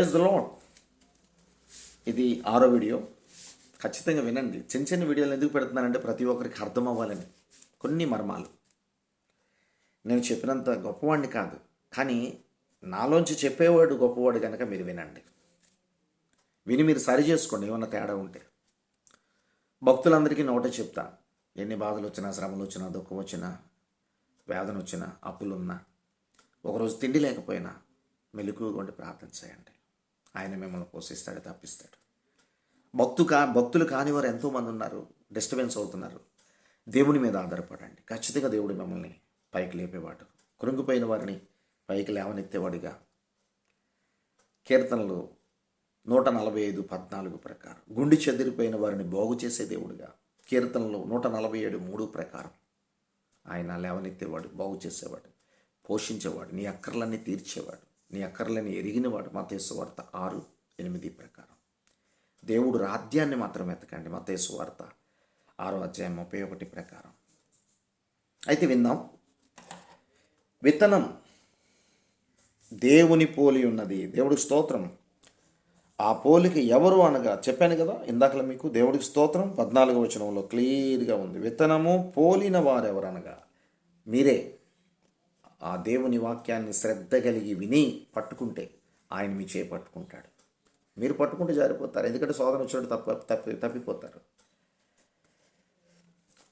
Praise the lord ఇది ఆరో video. ఖచ్చితంగా వినండి. చిన్న చిన్న వీడియోలు ఎందుకు పెడుతున్నానంటే ప్రతి ఒక్కరికి అర్థం అవ్వాలని. కొన్ని మర్మాలు. నేను చెప్పినంత గొప్పవాడిని కాదు. కానీ నాలోంచి చెప్పేవాడు గొప్పవాడు కనుక మీరు వినండి. విని మీరు సరి చేసుకోండి. ఏమన్నా తేడా ఉంటే. భక్తులందరికీ నోటే చెప్తా. ఎన్ని బాధలు వచ్చినా శ్రమలు వచ్చినా దుఃఖం వచ్చినా వేదన వచ్చినా అప్పులున్నా ఒకరోజు తిండి లేకపోయినా మెలకుగా ఉండి ప్రార్థన చేయండి. ఆయన మిమ్మల్ని పోషిస్తాడు తప్పిస్తాడు. భక్తు కా భక్తులు కాని వారు ఎంతోమంది ఉన్నారు డిస్టర్బెన్స్ అవుతున్నారు. దేవుని మీద ఆధారపడండి. ఖచ్చితంగా దేవుడు మిమ్మల్ని పైకి లేపేవాడు. కృంగిపోయిన వారిని పైకి లేవనెత్తేవాడిగా. కీర్తనలు నూట నలభై ఐదు పద్నాలుగు ప్రకారం. గుండి చెదిరిపోయిన వారిని బాగు చేసే దేవుడిగా. కీర్తనలు నూట నలభై ఏడు మూడు ప్రకారం. ఆయన లేవనెత్తేవాడు బాగు చేసేవాడు పోషించేవాడు నీ అక్కర్లన్నీ తీర్చేవాడు. నీ అక్కర్లని ఎరిగినవాడు మతేసు వార్త ఆరు ఎనిమిది ప్రకారం. దేవుడు రాజ్యాన్ని మాత్రం ఎతకండి మతేసు వార్త ఆరో అధ్యాయం ముప్పై ఒకటి ప్రకారం. అయితే విందాం. విత్తనం దేవుని పోలి ఉన్నది. దేవుడికి స్తోత్రం. ఆ పోలిక ఎవరు అనగా చెప్పాను కదా ఇందాకలా మీకు దేవుడికి స్తోత్రం పద్నాలుగో వచనంలో క్లియర్గా ఉంది. విత్తనము పోలిన వారెవరనగా మీరే. ఆ దేవుని వాక్యాన్ని శ్రద్ధ కలిగి విని పట్టుకుంటే ఆయన మీ చేపట్టుకుంటాడు పట్టుకుంటాడు. మీరు పట్టుకుంటే జారిపోతారు. ఎందుకంటే సోదరం వచ్చాడు తప్ప తప్పి తప్పిపోతారు.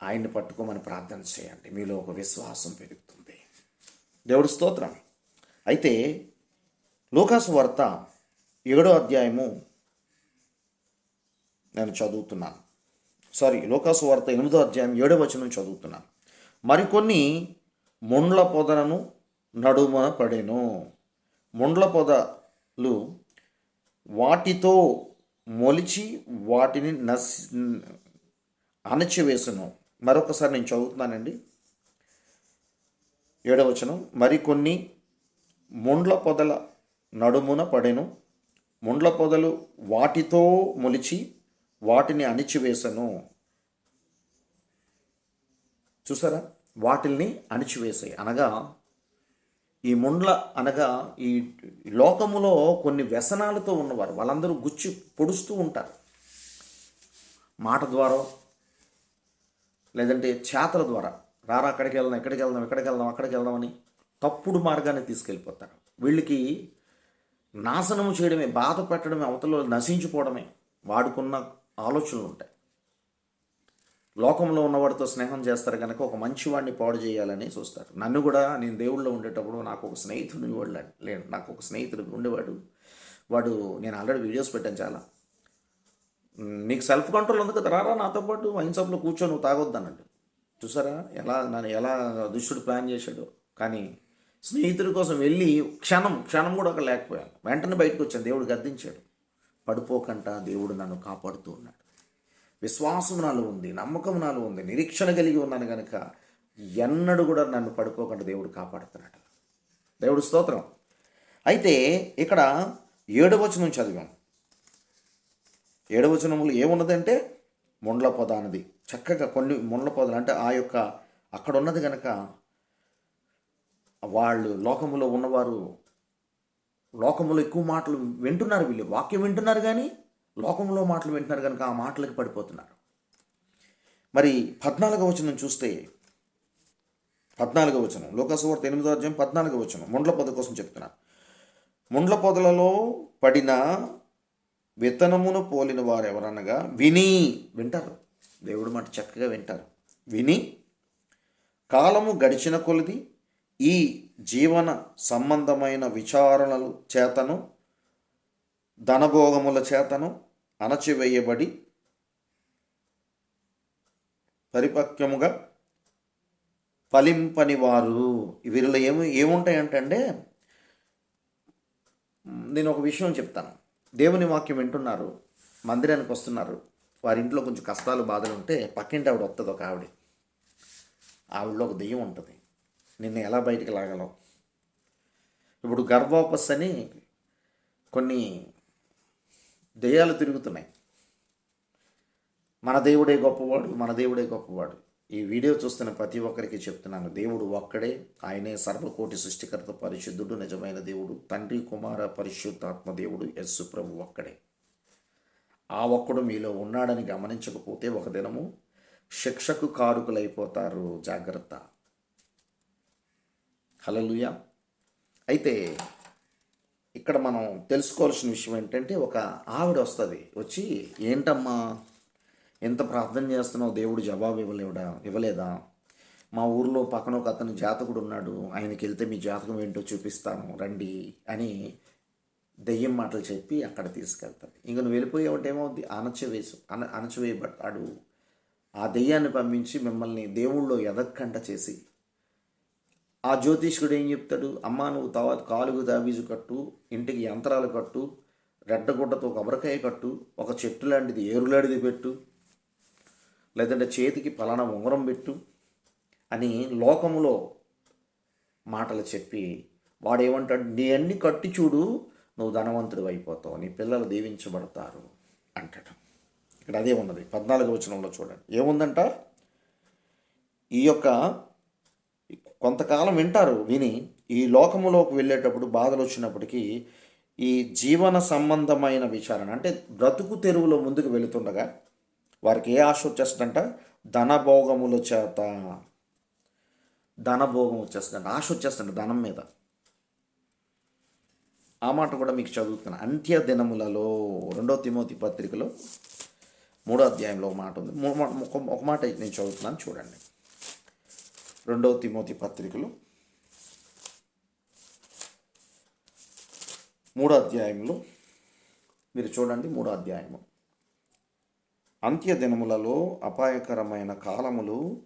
ఆయన్ని పట్టుకోమని ప్రార్థన చేయండి. మీలో ఒక విశ్వాసం పెరుగుతుంది. దేవుడి స్తోత్రం. అయితే లోకాసు వార్త ఏడో అధ్యాయము నేను చదువుతున్నాను. సారీ లోకాసు వార్త ఎనిమిదో అధ్యాయం ఏడో వచనం చదువుతున్నాను. మరికొన్ని ముండ్ల పొదలను నడుమన పడెను. ముండ్ల పొదలు వాటితో మొలిచి వాటిని నసి అణచివేసను. మరొకసారి నేను చదువుతున్నానండి. ఏడవచనం. మరికొన్ని ముండ్ల పొదల నడుమున పడెను. ముండ్ల పొదలు వాటితో మొలిచి వాటిని అణిచివేశను చూసారా? వాటిల్ని అణిచివేసాయి. అనగా ఈ ముండ్ల అనగా ఈ లోకములో కొన్ని వ్యసనాలతో ఉన్నవారు వాళ్ళందరూ గుచ్చి పొడుస్తూ ఉంటారు. మాట ద్వారా లేదంటే చేతల ద్వారా రారా అక్కడికి వెళ్దాం ఎక్కడికి వెళ్దాం ఎక్కడికి వెళ్దాం అక్కడికి వెళ్దాం అని తప్పుడు మార్గాన్ని తీసుకెళ్ళిపోతారు. వీళ్ళకి నాశనము చేయడమే బాధ పెట్టడమే అవతల నశించిపోవడమే వాడుకున్న ఆలోచనలు ఉంటాయి. లోకంలో ఉన్నవాడితో స్నేహం చేస్తారు కనుక ఒక మంచివాడిని పాడు చేయాలని చూస్తారు. నన్ను కూడా నేను దేవుళ్ళో ఉండేటప్పుడు నాకు ఒక స్నేహితుడు వాడు లేడు. నాకు ఒక స్నేహితుడు ఉండేవాడు. వాడు నేను ఆల్రెడీ వీడియోస్ పెట్టాను చాలా. నీకు సెల్ఫ్ కంట్రోల్ ఉంది కదా రారా నాతో పాటు? వైన్ షాప్లో కూర్చో నువ్వు తాగొద్దనండి చూసారా? ఎలా నన్ను ఎలా దుష్టుడు ప్లాన్ చేశాడు. కానీ స్నేహితుడి కోసం వెళ్ళి క్షణం క్షణం కూడా ఒక లేకపోయాను. వెంటనే బయటకు వచ్చాను. దేవుడు గద్దించాడు. పడిపోకుండా దేవుడు నన్ను కాపాడుతూ ఉన్నాడు. విశ్వాసం నాలో ఉంది నమ్మకం నాలో ఉంది నిరీక్షణ కలిగి ఉన్నాను కనుక ఎన్నడూ కూడా నన్ను పడుకోకుండా దేవుడు కాపాడుతున్నాడు. దేవుడు స్తోత్రం. అయితే ఇక్కడ ఏడవచనం చదివాం. ఏడవచనములు ఏమున్నదంటే ముండ్ల పొద అన్నది. చక్కగా కొన్ని ముండ్ల పొదలు అంటే ఆ యొక్క అక్కడ ఉన్నది కనుక వాళ్ళు లోకములో ఉన్నవారు లోకములో ఎక్కువ మాటలు వింటున్నారు వీళ్ళు వాక్యం వింటున్నారు కానీ లోకంలో మాటలు వింటున్నారు కనుక ఆ మాటలకు పడిపోతున్నారు. మరి పద్నాలుగవ వచనం చూస్తే పద్నాలుగవ వచనం లోకసువార్త ఎనిమిదో అధ్యాయం పద్నాలుగవ వచనం ముండ్ల పొద కోసం చెప్తున్నా ముండ్ల పొదలలో పడిన విత్తనమును పోలిన వారు ఎవరనగా విని వింటారు. దేవుడు మాట చక్కగా వింటారు. విని కాలము గడిచిన కొలది ఈ జీవన సంబంధమైన విచారణలు చేతను ధనభోగముల చేతను అణచివేయబడి పరిపక్వముగా ఫలింపని వారు వీరిలో ఏమి ఏముంటాయంటే నేను ఒక విషయం చెప్తాను. దేవుని వాక్యం వింటున్నారు మందిరానికి వస్తున్నారు. వారి ఇంట్లో కొంచెం కష్టాలు బాధలు ఉంటే పక్కింటి ఆవిడ వస్తుంది ఒక ఆవిడ. ఆవిడలో ఒక దెయ్యం ఉంటుంది. నిన్ను ఎలా బయటికి లాగలం? ఇప్పుడు గర్భోపస్ అని కొన్ని దెయ్యాలు తిరుగుతున్నాయి. మన దేవుడే గొప్పవాడు మన దేవుడే గొప్పవాడు. ఈ వీడియో చూస్తున్న ప్రతి ఒక్కరికి చెప్తున్నాను దేవుడు ఒక్కడే ఆయనే సర్వకోటి సృష్టికర్త పరిశుద్ధుడు నిజమైన దేవుడు తండ్రి కుమార పరిశుద్ధాత్మ దేవుడు యస్సు ప్రభు ఒక్కడే. ఆ ఒక్కడు మీలో ఉన్నాడని గమనించకపోతే ఒక దినము శిక్షకు కారుకులైపోతారు. జాగ్రత్త. హలలుయ అయితే ఇక్కడ మనం తెలుసుకోవాల్సిన విషయం ఏంటంటే ఒక ఆవిడ వస్తుంది. వచ్చి ఏంటమ్మా? ఎంత ప్రార్థన చేస్తున్నావు? దేవుడు జవాబు ఇవ్వలేవుడా ఇవ్వలేదా? మా ఊర్లో పక్కన ఒక అతను జాతకుడు ఉన్నాడు. ఆయనకి వెళ్తే మీ జాతకం ఏంటో చూపిస్తాను. రండి అని దెయ్యం మాటలు చెప్పి అక్కడ తీసుకెళ్తాడు ఇంక నువ్వు వెళ్ళిపోయావంటే ఏమవుద్ది? అణచివేసు అణ అణచివేయబడ్డాడు. ఆ దెయ్యాన్ని పంపించి మిమ్మల్ని దేవుళ్ళు ఎదక్కంట చేసి ఆ జ్యోతిష్కుడు ఏం చెప్తాడు? అమ్మ నువ్వు తవ కాలుగు తాబీజు కట్టు ఇంటికి యంత్రాలు కట్టు రెడ్డగుడ్డతో కొబ్బరికాయ కట్టు ఒక చెట్టు లాంటిది ఏరులాంటిది పెట్టు లేదంటే చేతికి పలానా ఉంగరం పెట్టు అని లోకములో మాటలు చెప్పి వాడేమంటాడు? నీ అన్ని కట్టి చూడు నువ్వు ధనవంతుడు అయిపోతావు నీ పిల్లలు దీవించబడతారు అంటాడు. ఇక్కడ అదే ఉన్నది. పద్నాలుగు వచనంలో చూడండి. ఏముందంట? ఈ యొక్క కొంతకాలం వింటారు విని ఈ లోకములోకి వెళ్ళేటప్పుడు బాధలు వచ్చినప్పటికీ ఈ జీవన సంబంధమైన విచారణ అంటే బ్రతుకు తెరువులో ముందుకు వెళుతుండగా వారికి ఏ ఆశ వచ్చేస్తుందంట? ధనభోగముల చేత. ధనభోగం వచ్చేస్తుందంట. ఆశ వచ్చేస్తుంది ధనం మీద. ఆ మాట కూడా మీకు చదువుతున్నాను అంత్య దినములలో రెండో తిమోతి పత్రికలో మూడో అధ్యాయంలో ఒక మాట ఉంది. ఒక ఒక మాట నేను చదువుతున్నాను చూడండి. రెండవ తిమోతి పత్రికలు. మూడో అధ్యాయంలో మీరు చూడండి మూడో అధ్యాయము. అంత్య దినములలో అపాయకరమైన కాలములు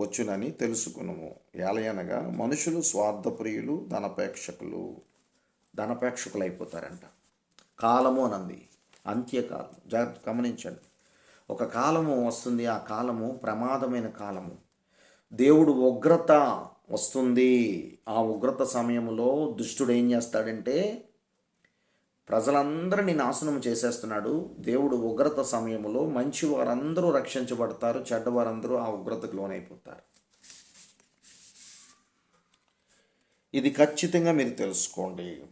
వచ్చునని తెలుసుకునుము. ఏలయనగా మనుషులు స్వార్థప్రియులు ధనపేక్షకులు ధనపేక్షకులు అయిపోతారంట కాలము అనంది అంత్యకాలం జాగ్రత్త గమనించండి. ఒక కాలము వస్తుంది ఆ కాలము ప్రమాదమైన కాలము. దేవుడు ఉగ్రత వస్తుంది. ఆ ఉగ్రత సమయంలో దుష్టుడు ఏం చేస్తాడంటే ప్రజలందరినీ నాశనం చేసేస్తున్నాడు. దేవుడు ఉగ్రత సమయంలో మంచి వారందరూ రక్షించబడతారు చెడ్డవారందరూ ఆ ఉగ్రతకు లోనైపోతారు. ఇది ఖచ్చితంగా మీరు తెలుసుకోండి.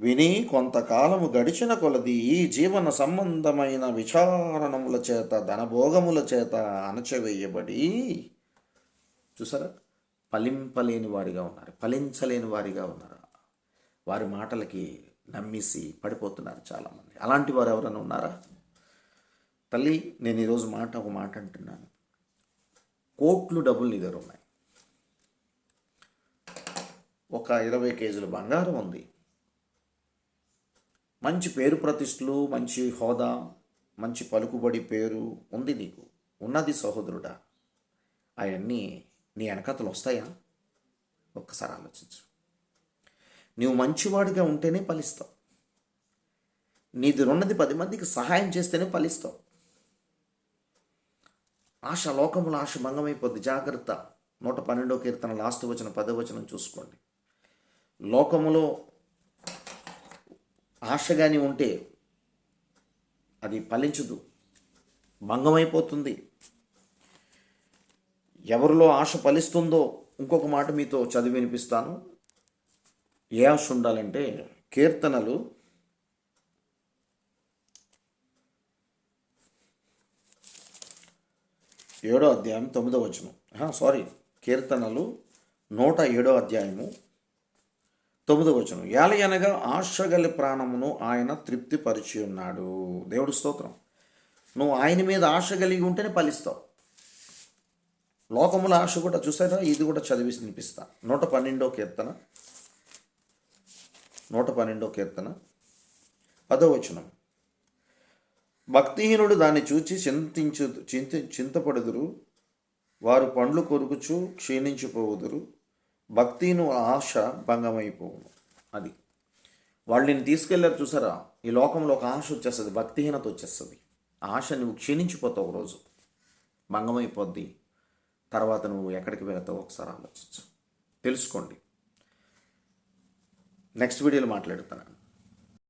విని కొంతకాలము గడిచిన కొలది ఈ జీవన సంబంధమైన విచారణముల చేత ధనభోగముల చేత అణచవేయబడి చూసారా? ఫలింపలేని వారిగా ఉన్నారు ఫలించలేని వారిగా ఉన్నారు. వారి మాటలకి నమ్మేసి పడిపోతున్నారు చాలామంది. అలాంటి వారు ఎవరైనా ఉన్నారా? తల్లి నేను ఈరోజు మాట ఒక మాట అంటున్నాను. కోట్లు డబ్బులు నీ దగ్గర ఉన్నాయి. ఒక ఇరవై కేజీల బంగారం ఉంది. మంచి పేరు ప్రతిష్టలు మంచి హోదా మంచి పలుకుబడి పేరు ఉంది నీకు. ఉన్నది సహోదరుడా. అవన్నీ నీ వెనకతలు వస్తాయా? ఒక్కసారి ఆలోచించు. నీవు మంచివాడిగా ఉంటేనే ఫలిస్తావు. నీది ఉన్నది పది మందికి సహాయం చేస్తేనే ఫలిస్తావు. ఆశ లోకముల ఆశ భంగమైపోద్ది. జాగ్రత్త. నూట పన్నెండో కీర్తన లాస్ట్ వచ్చిన పదో వచనం చూసుకోండి. లోకములో ఆశ కానీ ఉంటే అది ఫలించదు. భంగమైపోతుంది. ఎవరిలో ఆశ ఫలిస్తుందో ఇంకొక మాట మీతో చదివి వినిపిస్తాను. ఏ ఆశ ఉండాలంటే కీర్తనలు ఏడో అధ్యాయం తొమ్మిదో వచనం. సారీ కీర్తనలు నూట ఏడో అధ్యాయము తొమ్మిదవ వచనం. ఏలయనగా ఆశగలి ప్రాణమును ఆయన తృప్తిపరిచి ఉన్నాడు దేవుడు స్తోత్రం. నువ్వు ఆయన మీద ఆశ కలిగి ఉంటేనే ఫలిస్తావు. లోకముల ఆశ కూడా చూసారా? ఇది కూడా చదివి వినిపిస్తా. నూట పన్నెండో కీర్తన. నూట పన్నెండో కీర్తన. పదో వచనం. భక్తిహీనుడు దాన్ని చూచి చింతించు చింత చింతపడుదురు. వారు పండ్లు కొరుకుచు క్షీణించిపోవుదురు. భక్తిను ఆశ భంగమైపోవును. అది. వాళ్ళు నేను తీసుకెళ్ళారు చూసారా? ఈ లోకంలో ఒక ఆశ వచ్చేస్తుంది భక్తిహీనత వచ్చేస్తుంది. ఆశ నువ్వు క్షీణించిపోతావు ఒకరోజు. భంగమైపోద్ది. తర్వాత నువ్వు ఎక్కడికి వెళతావు ఒకసారి ఆలోచించు. తెలుసుకోండి. నెక్స్ట్ వీడియోలో మాట్లాడుతాను